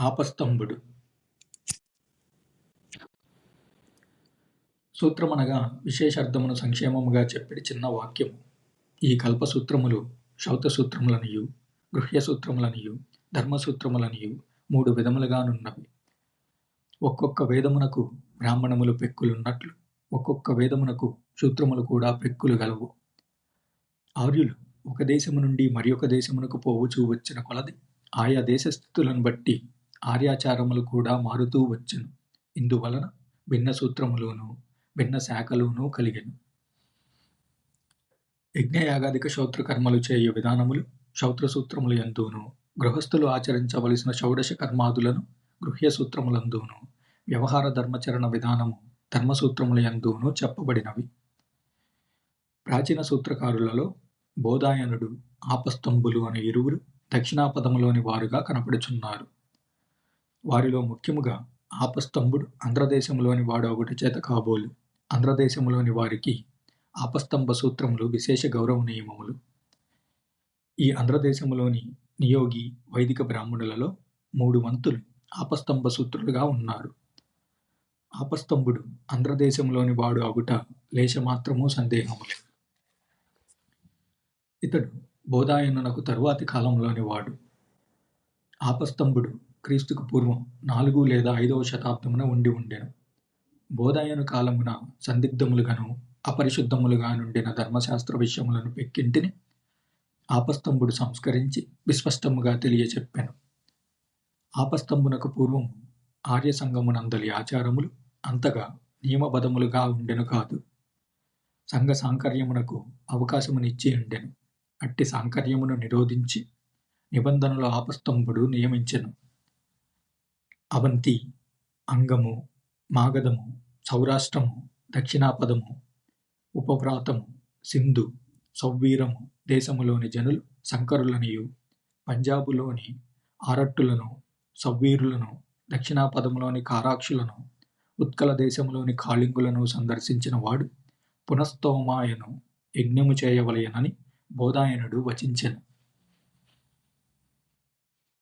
ఆపస్తంభుడు. సూత్రమనగా విశేషార్థమును సంక్షేమముగా చెప్పిడి చిన్న వాక్యము. ఈ కల్పసూత్రములు శౌతసూత్రములనియు గృహ్యసూత్రములనియు ధర్మసూత్రములనియు మూడు విధములుగానున్నవి. ఒక్కొక్క వేదమునకు బ్రాహ్మణములు పెక్కులున్నట్లు ఒక్కొక్క వేదమునకు సూత్రములు కూడా పెక్కులు గలవు. ఆర్యులు ఒక దేశము నుండి మరి ఒక దేశమునకు పోవుచూ వచ్చిన కొలది ఆయా దేశ స్థితులను బట్టి ఆర్యాచారములు కూడా మారుతూ వచ్చెను. ఇందువలన భిన్న సూత్రములోను భిన్న శాఖలోనూ కలిగెను. యజ్ఞయాగాదిక శౌత్రకర్మలు చేయు విధానములు శౌత్ర సూత్రములు గృహస్థులు ఆచరించవలసిన షౌడశ కర్మాదులను గృహ్య సూత్రములందును వ్యవహార ధర్మచరణ విధానము ధర్మసూత్రములు ఎందును చెప్పబడినవి. ప్రాచీన సూత్రకారులలో బోధాయనుడు ఆపస్తంభులు అనే ఇరువురు దక్షిణాపదములోని వారుగా కనపడుచున్నారు. వారిలో ముఖ్యముగా ఆపస్తంభుడు ఆంధ్రదేశంలోని వాడు ఒకటి చేత కాబోలు. ఆంధ్రదేశంలోని వారికి ఆపస్తంభ సూత్రములు విశేష గౌరవనీయమములు ఈ ఆంధ్రదేశంలోని నియోగి వైదిక బ్రాహ్మణులలో మూడు వంతులు ఆపస్తంభ సూత్రులుగా ఉన్నారు. ఆపస్తంభుడు ఆంధ్రదేశంలోని వాడు అగుట లేశమాత్రము సందేహము లేదు ఇతడు బోధాయనునకు తరువాతి కాలంలోని వాడు. ఆపస్తంభుడు క్రీస్తుకు పూర్వం నాలుగు లేదా ఐదవ శతాబ్దమున ఉండి ఉండెను. బోధాయను కాలమున సందిగ్ధములుగాను అపరిశుద్ధములుగా నుండిన ధర్మశాస్త్ర విషయములను పెక్కింటిని ఆపస్తంభుడు సంస్కరించి విస్పష్టముగా తెలియచెప్పాను. ఆపస్తంభునకు పూర్వం ఆర్య సంఘమునందలి ఆచారములు అంతగా నియమబద్ధములుగా ఉండెను కాదు. సంఘ సాంకర్యమునకు అవకాశమునిచ్చి ఉండెను. అట్టి సాంకర్యమును నిరోధించి నిబంధనలు ఆపస్తంభుడు నియమించెను. అవంతి అంగము మాగధము సౌరాష్ట్రము దక్షిణాపదము ఉపవ్రాతము సింధు సౌవీరము దేశములోని జనులు శంకరులనియు పంజాబులోని ఆరట్టులను సవ్వీరులను దక్షిణాపదములోని కారాక్షులను ఉత్కల దేశంలోని కాళింగులను సందర్శించిన వాడు పునస్తోమాయను యజ్ఞము చేయవలయనని బోధాయనుడు వచించెను.